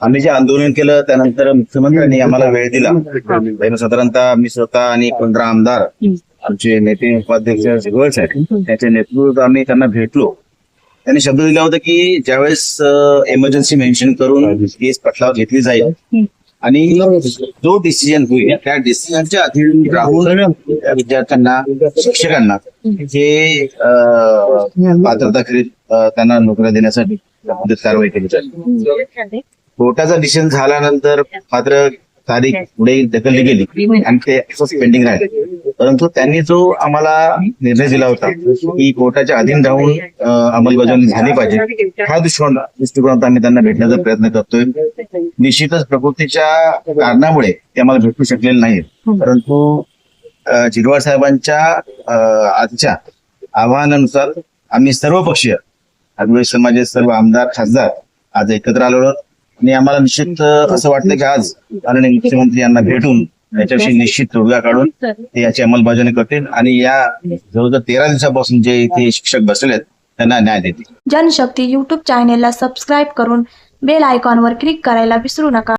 आम्ही जे आंदोलन केलं त्यानंतर मुख्यमंत्र्यांनी आम्हाला वेळ दिला. साधारणतः मी स्वतः आणि पंधरा आमदार आमचे नेते उपाध्यक्ष सगळे साहेब त्याच्या नेतृत्वात आम्ही त्यांना भेटलो. त्यांनी शब्द दिला होता की ज्यावेळेस इमर्जन्सी मेन्शन करून केस पटलावर घेतली जाईल आणि जो डिसिजन होईल त्या डिसिजनच्या अधीन राहून त्या विद्यार्थ्यांना शिक्षकांना जे पात्रता करीत त्यांना नोकऱ्या देण्यासाठी मदत कारवाई केली जाईल कोर्टाचा डिसिजन झाल्यानंतर मात्र तारीख पुढे ढकलली गेली. आणि ते असंच पेंडिंग राहिले. परंतु त्यांनी जो आम्हाला निर्णय दिला होता की कोर्टाच्या अधीन राहून अंमलबजावणी झाली पाहिजे हा दृष्टिकोन दृष्टिकोनात आम्ही त्यांना भेटण्याचा प्रयत्न करतोय. निश्चितच प्रकृतीच्या कारणामुळे ते आम्हाला भेटू शकलेले नाहीत. परंतु अं, जिरवाड साहेबांच्या आजच्या आवाहनानुसार आम्ही सर्व पक्षीय आदिवासी समाजाचे सर्व आमदार खासदार आज एकत्र आलो आहोत. आणि आम्हाला निश्चित असं वाटतं की आज माननीय मुख्यमंत्री यांना भेटून याच्याविषयी निश्चित तोडगा काढून ते याची अंमलबजावणी करतील आणि या जवळजवळ तेरा दिवसापासून जे इथे शिक्षक आहेत त्यांना न्याय देतील. जनशक्ती यूट्यूब चॅनेलला सबस्क्राईब करून बेल आयकॉनवर क्लिक करायला विसरू नका.